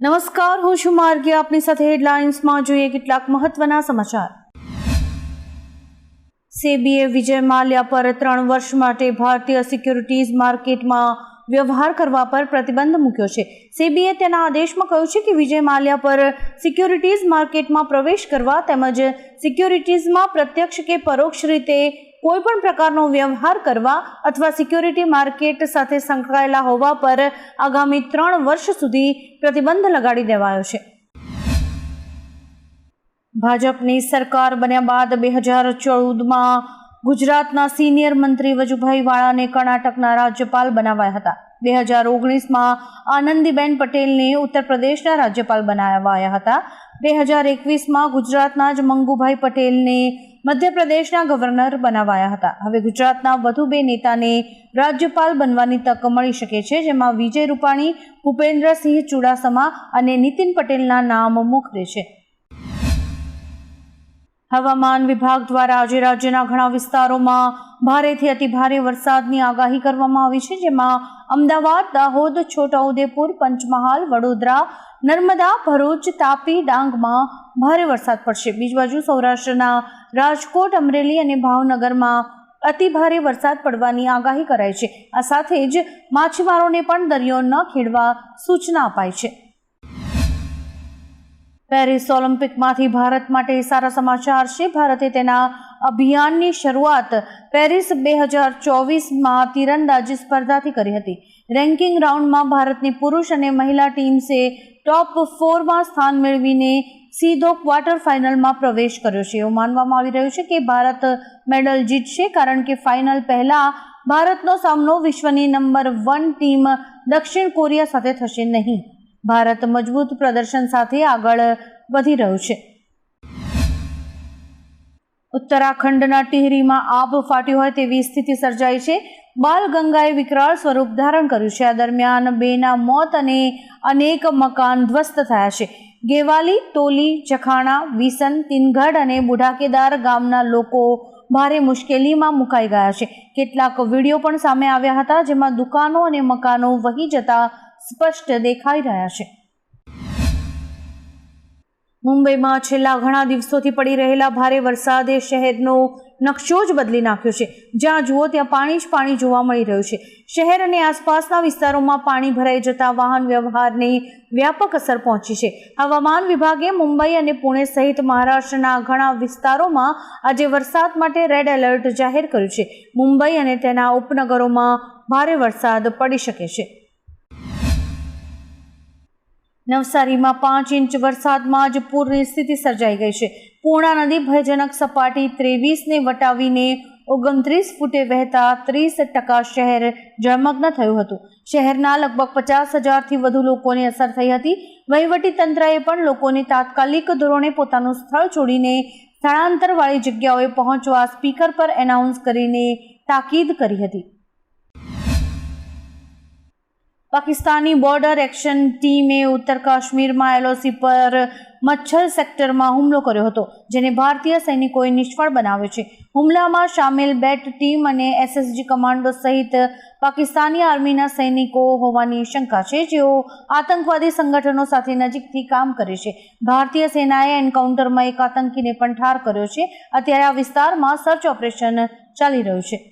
નમસ્કાર, હું છું માર્ગી. આપની સાથે હેડલાઇન્સમાં જોઈએ કેટલાક મહત્વના સમાચાર. સેબીએ વિજય માલ્યા પર ત્રણ વર્ષ માટે ભારતીય સિક્યુરિટીઝ માર્કેટમાં વ્યવહાર કરવા પર પ્રતિબંધ મૂક્યો છે. સેબીએ તેના આદેશમાં કહ્યું છે કે વિજય માલ્યા પર સિક્યોરિટીઝ માર્કેટમાં પ્રવેશ કરવા તેમજ સિક્યોરિટીઝમાં પ્રત્યક્ષ કે પરોક્ષ રીતે કોઈ પણ પ્રકારનો વ્યવહાર કરવા અથવા સિક્યોરિટી માર્કેટ સાથે સંકળાયેલા હોવા પર આગામી ત્રણ વર્ષ સુધી પ્રતિબંધ લગાડી દેવાયો છે. ભાજપની સરકાર બન્યા બાદ બે હજાર ચૌદમાં ગુજરાતના સિનિયર મંત્રી વજુભાઈ વાળાને કર્ણાટકના રાજ્યપાલ બનાવાયા હતા. બે હજાર ઓગણીસમાં આનંદીબેન પટેલને ઉત્તર પ્રદેશના રાજ્યપાલ બનાવાયા હતા. બે હજાર એકવીસમાં ગુજરાતના જ મંગુભાઈ પટેલને મધ્યપ્રદેશના ગવર્નર બનાવાયા હતા. હવે ગુજરાતના વધુ બે નેતાને રાજ્યપાલ બનવાની તક મળી શકે છે, જેમાં વિજય રૂપાણી, ભૂપેન્દ્રસિંહ ચુડાસમા અને નીતિન પટેલના નામ મોખરે છે. હવામાન વિભાગ દ્વારા આજે રાજ્યના ઘણા વિસ્તારોમાં ભારેથી અતિભારે વરસાદની આગાહી કરવામાં આવી છે, જેમાં અમદાવાદ, દાહોદ, છોટાઉદેપુર, પંચમહાલ, વડોદરા, નર્મદા, ભરૂચ, તાપી, ડાંગમાં ભારે વરસાદ પડશે. બીજી બાજુ સૌરાષ્ટ્રના રાજકોટ, અમરેલી અને ભાવનગરમાં અતિભારે વરસાદ પડવાની આગાહી કરાઈ છે. આ સાથે જ માછીમારોને પણ દરિયો ન ખેડવા સૂચના અપાઈ છે. પેરિસ ઓલિમ્પિકમાંથી ભારત માટે સારા સમાચાર છે. ભારતે તેના અભિયાનની શરૂઆત પેરિસ બે હજાર ચોવીસમાં તીરંદાજી સ્પર્ધાથી કરી હતી. રેન્કિંગ રાઉન્ડમાં ભારતની પુરુષ અને મહિલા ટીમ્સે ટોપ ફોરમાં સ્થાન મેળવીને સીધો ક્વાર્ટર ફાઇનલમાં પ્રવેશ કર્યો છે. એવું માનવામાં આવી રહ્યું છે કે ભારત મેડલ જીતશે કારણ કે ફાઇનલ પહેલા ભારતનો સામનો વિશ્વની નંબર વન ટીમ દક્ષિણ કોરિયા સાથે થશે નહીં. ભારત મજબૂત પ્રદર્શન સાથે આગળ વધી રહ્યું છે. ઉત્તરાખંડના ટિહરીમાં આબ ફાટ્યું હોય તેવી સ્થિતિ સર્જાઈ છે. બાલગંગાએ વિકરાળ સ્વરૂપ ધારણ કર્યું છે. આ દરમિયાન બેના મોત અને અનેક મકાન ધ્વસ્ત થયા છે. ગેવાલી, ટોલી, ચખાણા, વિસન, તિનગઢ અને બુઢાકેદાર ગામના લોકો ભારે મુશ્કેલીમાં મુકાઈ ગયા છે. કેટલાક વીડિયો પણ સામે આવ્યા હતા, જેમાં દુકાનો અને મકાનો વહી જતા સ્પષ્ટ દેખાઈ રહ્યા છે. મુંબઈમાં છેલ્લા ઘણા દિવસોથી પડી રહેલા ભારે વરસાદે શહેરનો નકશો જ બદલી નાખ્યો છે. જ્યાં જુઓ ત્યાં પાણી જ પાણી જોવા મળી રહ્યું છે. શહેર અને આસપાસના વિસ્તારોમાં પાણી ભરાઈ જતા વાહન વ્યવહારને વ્યાપક અસર પહોંચી છે. હવામાન વિભાગે મુંબઈ અને પુણે સહિત મહારાષ્ટ્રના ઘણા વિસ્તારોમાં આજે વરસાદ માટે રેડ એલર્ટ જાહેર કર્યું છે. મુંબઈ અને તેના ઉપનગરોમાં ભારે વરસાદ પડી શકે છે. નવસારીમાં પાંચ ઇંચ વરસાદમાં જ પૂરની સ્થિતિ સર્જાઈ ગઈ છે. પૂર્ણા નદી ભયજનક સપાટી ત્રેવીસને વટાવીને ઓગણત્રીસ ફૂટે વહેતા ત્રીસ ટકા શહેર જળમગ્ન થયું હતું. શહેરના લગભગ પચાસ હજારથી વધુ લોકોને અસર થઈ હતી. વહીવટી તંત્રએ પણ લોકોને તાત્કાલિક ધોરણે પોતાનું સ્થળ છોડીને સ્થળાંતરવાળી જગ્યાઓએ પહોંચવા સ્પીકર પર એનાઉન્સ કરીને તાકીદ કરી હતી. પાકિસ્તાની બોર્ડર એક્શન ટીમે ઉત્તર કાશ્મીરમાં એલઓસી પર મચ્છર સેક્ટરમાં હુમલો કર્યો હતો, જેને ભારતીય સૈનિકોએ નિષ્ફળ બનાવ્યો છે. હુમલામાં સામેલ બેટ ટીમ અને એસએસજી કમાન્ડો સહિત પાકિસ્તાની આર્મીના સૈનિકો હોવાની શંકા છે. જેઓ આતંકવાદી સંગઠનો સાથે નજીકથી કામ કરે છે. ભારતીય સેનાએ એન્કાઉન્ટરમાં એક આતંકીને પણ ઠાર કર્યો છે. અત્યારે આ વિસ્તારમાં સર્ચ ઓપરેશન ચાલી રહ્યું છે.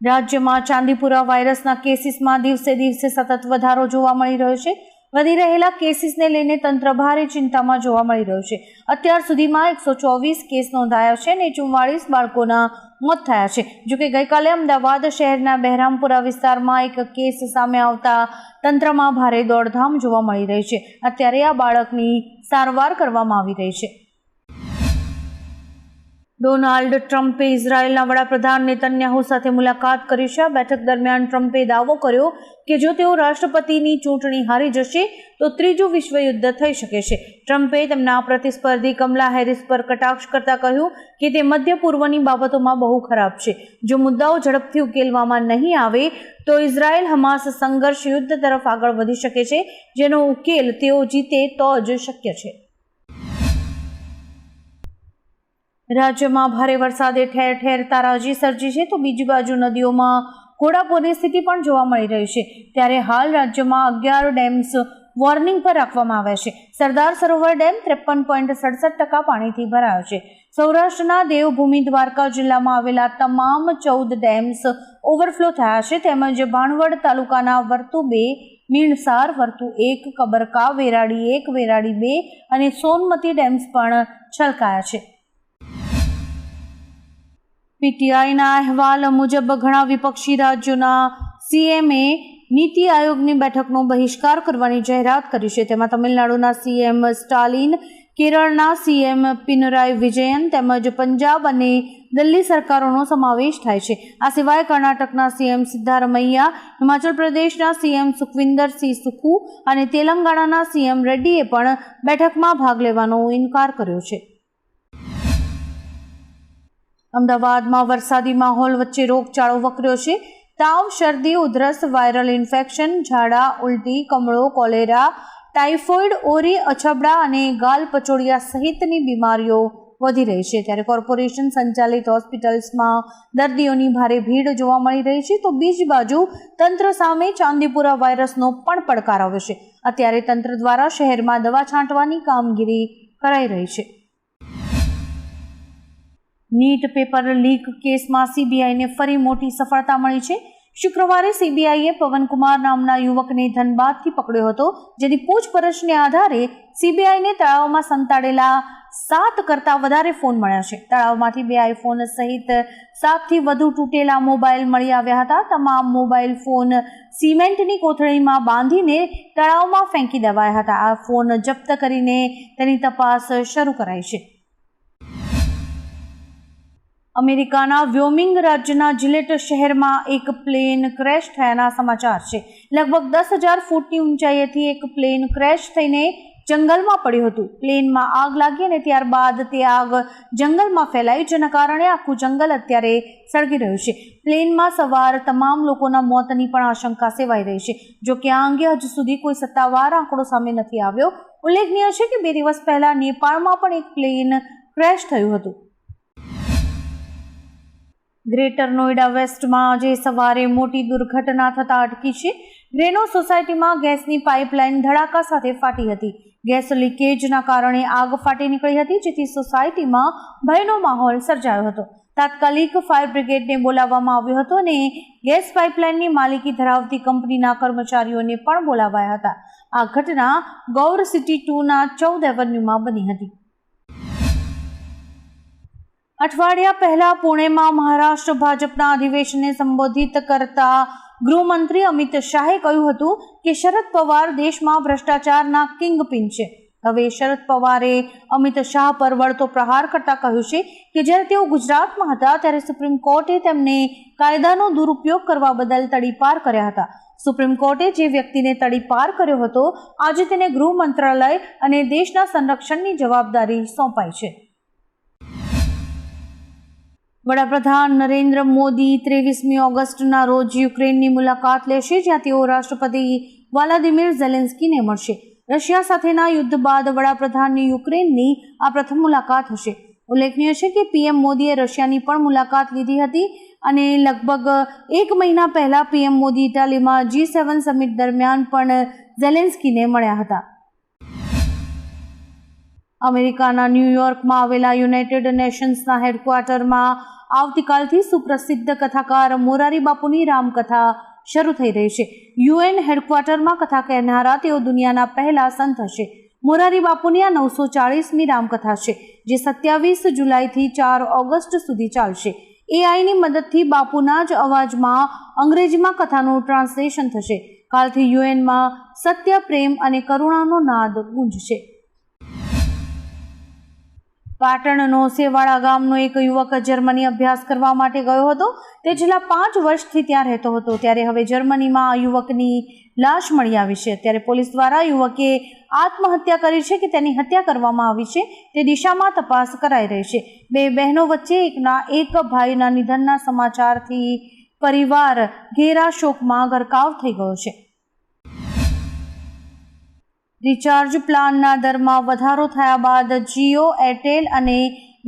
રાજ્યમાં ચાંદીપુરા વાયરસના કેસીસમાં દિવસે દિવસે સતત વધારો જોવા મળી રહ્યો છે. વધી રહેલા કેસીસને લઈને તંત્ર ભારે ચિંતામાં જોવા મળી રહ્યું છે. અત્યાર સુધીમાં એકસો ચોવીસ કેસ નોંધાયા છે અને ચુમ્માળીસ બાળકોના મોત થયા છે. જોકે ગઈકાલે અમદાવાદ શહેરના બહેરામપુરા વિસ્તારમાં એક કેસ સામે આવતા તંત્રમાં ભારે દોડધામ જોવા મળી રહી છે. અત્યારે આ બાળકની સારવાર કરવામાં આવી રહી છે. ડોનાલ્ડ ટ્રમ્પે ઇઝરાયેલના વડાપ્રધાન નેતન્યાહુ સાથે મુલાકાત કરી છે. આ બેઠક દરમિયાન ટ્રમ્પે દાવો કર્યો કે જો તેઓ રાષ્ટ્રપતિની ચૂંટણી હારી જશે, તો ત્રીજું વિશ્વયુદ્ધ થઈ શકે છે. ટ્રમ્પે તેમના પ્રતિસ્પર્ધી કમલા હેરિસ પર કટાક્ષ કરતા કહ્યું કે તે મધ્ય પૂર્વની બાબતોમાં બહુ ખરાબ છે. જો મુદ્દાઓ ઝડપથી ઉકેલવામાં નહીં આવે, તો ઇઝરાયેલ હમાસ સંઘર્ષ યુદ્ધ તરફ આગળ વધી શકે છે, જેનો ઉકેલ તેઓ જીતે તો જ શક્ય છે. રાજ્યમાં ભારે વરસાદે ઠેર ઠેર તારાજી સર્જી છે, તો બીજી બાજુ નદીઓમાં ઘોડાપોરની સ્થિતિ પણ જોવા મળી રહી છે. ત્યારે હાલ રાજ્યમાં અગિયાર ડેમ્સ વોર્નિંગ પર રાખવામાં આવ્યા છે. સરદાર સરોવર ડેમ ત્રેપન પોઈન્ટ સડસઠ ટકા પાણીથી ભરાયો છે. સૌરાષ્ટ્રના દેવભૂમિ દ્વારકા જિલ્લામાં આવેલા તમામ ચૌદ ડેમ્સ ઓવરફ્લો થયા છે. તેમજ ભાણવડ તાલુકાના વર્તુ બે, મીણસાર, વર્તુ એક, કબરકા, વેરાડી એક, વેરાડી બે અને સોનમતી ડેમ્સ પણ છલકાયા છે. પીટીઆઈના અહેવાલ મુજબ ઘણા વિપક્ષી રાજ્યોના સીએમએ નીતિ આયોગની બેઠકનો બહિષ્કાર કરવાની જાહેરાત કરી છે. તેમાં તમિલનાડુના સીએમ સ્ટાલિન, કેરળના સીએમ પિનરાઈ વિજયન તેમજ પંજાબ અને દિલ્હી સરકારોનો સમાવેશ થાય છે. આ સિવાય કર્ણાટકના સીએમ સિદ્ધારમૈયા, હિમાચલ પ્રદેશના સીએમ સુખવિંદરસિંહ સુખુ અને તેલંગાણાના સીએમ રેડ્ડીએ પણ બેઠકમાં ભાગ લેવાનો ઇનકાર કર્યો છે. અમદાવાદમાં વરસાદી માહોલ વચ્ચે રોગચાળો વકર્યો છે. તાવ, શરદી, ઉધરસ, વાયરલ ઇન્ફેક્શન, ઝાડા, ઉલટી, કમળો, કોલેરા, ટાઇફોઇડ, ઓરી, અછબડા અને ગાલ પચોડિયા સહિતની બીમારીઓ વધી રહી છે. ત્યારે કોર્પોરેશન સંચાલિત હોસ્પિટલ્સમાં દર્દીઓની ભારે ભીડ જોવા મળી રહી છે. તો બીજી બાજુ તંત્ર સામે ચાંદીપુરા વાયરસનો પણ પડકાર આવ્યો છે. અત્યારે તંત્ર દ્વારા શહેરમાં દવા છાંટવાની કામગીરી કરાઈ રહી છે. નીટ પેપર લીક કેસમાં સીબીઆઈને ફરી મોટી સફળતા મળી છે. શુક્રવારે સીબીઆઈએ પવનકુમાર નામના યુવકને ધનબાદથી પકડ્યો હતો, જેની પૂછપરછને આધારે સીબીઆઈને તળાવમાં સંતાડેલા સાત કરતાં વધારે ફોન મળ્યા છે. તળાવમાંથી બે આઈફોન સહિત સાતથી વધુ તૂટેલા મોબાઈલ મળી આવ્યા હતા. તમામ મોબાઈલ ફોન સિમેન્ટની કોથળીમાં બાંધીને તળાવમાં ફેંકી દેવાયા હતા. આ ફોન જપ્ત કરીને તેની તપાસ શરૂ કરાઈ છે. અમેરિકાના વ્યોમિંગ રાજ્યના જિલેટ શહેરમાં એક પ્લેન ક્રેશ થયાના સમાચાર છે. લગભગ દસ હજાર ફૂટની ઊંચાઈએથી એક પ્લેન ક્રેશ થઈને જંગલમાં પડ્યું હતું. પ્લેનમાં આગ લાગી અને ત્યારબાદ તે આગ જંગલમાં ફેલાઈ, જેના કારણે આખું જંગલ અત્યારે સળગી રહ્યું છે. પ્લેનમાં સવાર તમામ લોકોના મોતની પણ આશંકા સેવાઈ રહી છે. જો કે આ અંગે હજુ સુધી કોઈ સત્તાવાર આંકડો સામે નથી આવ્યો. ઉલ્લેખનીય છે કે બે દિવસ પહેલા નેપાળમાં પણ એક પ્લેન ક્રેશ થયું હતું. ગ્રેટર નોઈડા વેસ્ટમાં આજે સવારે મોટી દુર્ઘટના થતાં અટકી છે. ગ્રેનો સોસાયટીમાં ગેસની પાઇપલાઇન ધડાકા સાથે ફાટી હતી. ગેસ લીકેજના કારણે આગ ફાટી નીકળી હતી, જેથી સોસાયટીમાં ભયનો માહોલ સર્જાયો હતો. તાત્કાલિક ફાયર બ્રિગેડને બોલાવવામાં આવ્યો હતો અને ગેસ પાઇપલાઇનની માલિકી ધરાવતી કંપનીના કર્મચારીઓને પણ બોલાવાયા હતા. આ ઘટના ગૌર સિટી ટુના ચૌદ એવન્યુમાં બની હતી. અઠવાડિયા પહેલા પુણેમાં મહારાષ્ટ્ર ભાજપના અધિવેશનને સંબોધિત કરતા ગૃહમંત્રી અમિત શાહે કહ્યું હતું કે શરદ પવાર દેશમાં ભ્રષ્ટાચારના કિંગપિન છે. હવે શરદ પવારે અમિત શાહ પર વળતો પ્રહાર કરતા કહ્યું છે કે જ્યારે તેઓ ગુજરાતમાં હતા ત્યારે સુપ્રીમ કોર્ટે તેમને કાયદાનો દુરુપયોગ કરવા બદલ તડીપાર કર્યા હતા. સુપ્રીમ કોર્ટે જે વ્યક્તિને તડીપાર કર્યો હતો, આજે તેને ગૃહ મંત્રાલય અને દેશના સંરક્ષણની જવાબદારી સોંપાઈ છે. વડાપ્રધાન નરેન્દ્ર મોદી ત્રેવીસમી ઓગસ્ટના રોજ યુક્રેનની મુલાકાત લેશે, જ્યાં તેઓ રાષ્ટ્રપતિ વ્લાદિમીર ઝેલેન્સ્કીને મળશે. રશિયા સાથેના યુદ્ધ બાદ વડાપ્રધાનની યુક્રેનની આ પ્રથમ મુલાકાત હશે. ઉલ્લેખનીય છે કે પીએમ મોદીએ રશિયાની પણ મુલાકાત લીધી હતી અને લગભગ એક મહિના પહેલા પીએમ મોદી ઇટાલીમાં જી સેવન સમિટ દરમિયાન પણ ઝેલેન્સ્કીને મળ્યા હતા. અમેરિકાના ન્યૂયોર્કમાં આવેલા યુનાઇટેડ નેશન્સના હેડક્વાર્ટરમાં આવતીકાલથી સુપ્રસિદ્ધ કથાકાર મોરારી બાપુની રામકથા શરૂ થઈ રહી છે. યુએન હેડક્વાર્ટરમાં કથા કહેનારા તેઓ દુનિયાના પહેલા સંત હશે. મોરારી બાપુની આ નવસો ચાળીસમી રામકથા છે, જે સત્યાવીસ જુલાઈથી ચાર ઓગસ્ટ સુધી ચાલશે. એઆઈની મદદથી બાપુના જ અવાજમાં અંગ્રેજીમાં કથાનું ટ્રાન્સલેશન થશે. કાલથી યુએનમાં સત્ય, પ્રેમ અને કરુણાનો નાદ ગુંજશે. પાટણનો સેવાળા ગામનો એક યુવક જર્મની અભ્યાસ કરવા માટે ગયો હતો. તે છેલ્લા પાંચ વર્ષથી ત્યાં રહેતો હતો. ત્યારે હવે જર્મનીમાં આ યુવકની લાશ મળી આવી છે. ત્યારે પોલીસ દ્વારા યુવકે આત્મહત્યા કરી છે કે તેની હત્યા કરવામાં આવી છે તે દિશામાં તપાસ કરાઈ રહી છે. બે બહેનો વચ્ચે એકના એક ભાઈના નિધનના સમાચારથી પરિવાર ઘેરા શોકમાં ગરકાવ થઈ ગયો છે. રિચાર્જ પ્લાનના દરમાં વધારો થયા બાદ જીઓ એરટેલ અને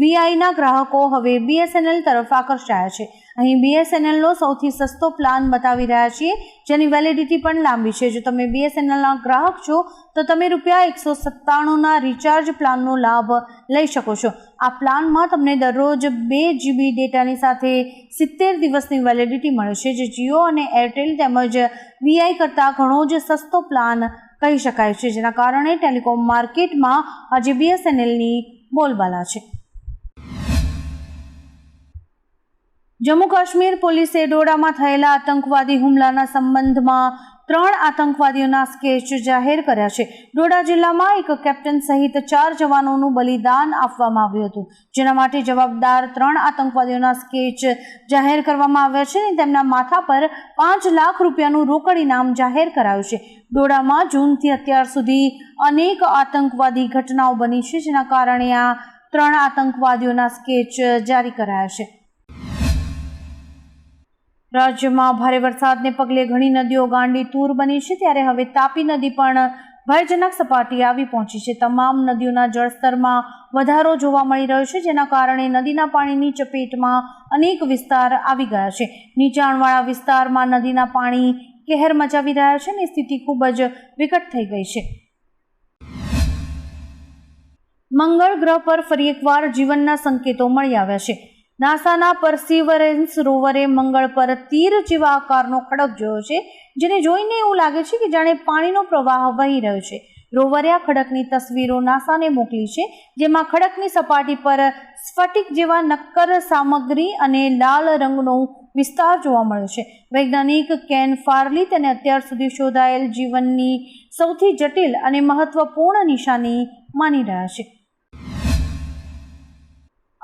વીઆઈના ગ્રાહકો હવે બીએસએનએલ તરફ આકર્ષાયા છે. અહીં બીએસએનએલનો સૌથી સસ્તો પ્લાન બતાવી રહ્યા છીએ, જેની વેલિડિટી પણ લાંબી છે. જો તમે બીએસએનએલના ગ્રાહક છો, તો તમે રૂપિયા એકસો સત્તાણુંના રિચાર્જ પ્લાનનો લાભ લઈ શકો છો. આ પ્લાનમાં તમને દરરોજ બે જીબી ડેટાની સાથે સિત્તેર દિવસની વેલિડિટી મળે છે. જે જીઓ અને એરટેલ તેમજ વીઆઈ કરતાં ઘણો જ સસ્તો પ્લાન કહી શકાય છે, જેના કારણે ટેલિકોમ માર્કેટમાં આજે બીએસએનએલની બોલબાલા છે. જમ્મુ કાશ્મીર પોલીસે ડોડામાં થયેલા આતંકવાદી હુમલાના સંબંધમાં ત્રણ આતંકવાદીઓના સ્કેચ જાહેર કર્યા છે. ડોડા જિલ્લામાં એક કેપ્ટન સહિત ચાર જવાનોનું બલિદાન આપવામાં આવ્યું હતું. જેના માટે જવાબદાર ત્રણ આતંકવાદીઓના સ્કેચ જાહેર કરવામાં આવ્યા છે અને તેમના માથા પર પાંચ લાખ રૂપિયાનું રોકડ ઇનામ જાહેર કરાયું છે. ડોડામાં જૂનથી અત્યાર સુધી અનેક આતંકવાદી ઘટનાઓ બની છે, જેના કારણે આ ત્રણ આતંકવાદીઓના સ્કેચ જારી કરાયા છે. રાજ્યમાં ભારે વરસાદને પગલે ઘણી નદીઓ ગાંડી તૂર બની છે ત્યારે હવે તાપી નદી પણ ભયજનક સપાટી આવી પહોંચી છે. તમામ નદીઓના જળસ્તરમાં વધારો જોવા મળી રહ્યો છે, જેના કારણે નદીના પાણીની ચપેટમાં અનેક વિસ્તાર આવી ગયા છે. નીચાણવાળા વિસ્તારમાં નદીના પાણી કહેર મચાવી રહ્યા છે અને સ્થિતિ ખૂબ જ વિકટ થઈ ગઈ છે. મંગળ ગ્રહ પર ફરી એકવાર જીવનના સંકેતો મળી આવ્યા છે. નાસાના પરસીવરેન્સ રોવરે મંગળ પર તીર જેવા આકારનો ખડક જોયો છે, જેને જોઈને એવું લાગે છે કે જાણે પાણીનો પ્રવાહ વહી રહ્યો છે. રોવરે આ ખડકની તસવીરો નાસાને મોકલી છે, જેમાં ખડકની સપાટી પર સ્ફટિક જેવા નક્કર સામગ્રી અને લાલ રંગનો વિસ્તાર જોવા મળ્યો છે. વૈજ્ઞાનિક કેન ફાર્લી તેને અત્યાર સુધી શોધાયેલ જીવનની સૌથી જટિલ અને મહત્વપૂર્ણ નિશાની માની રહ્યા છે.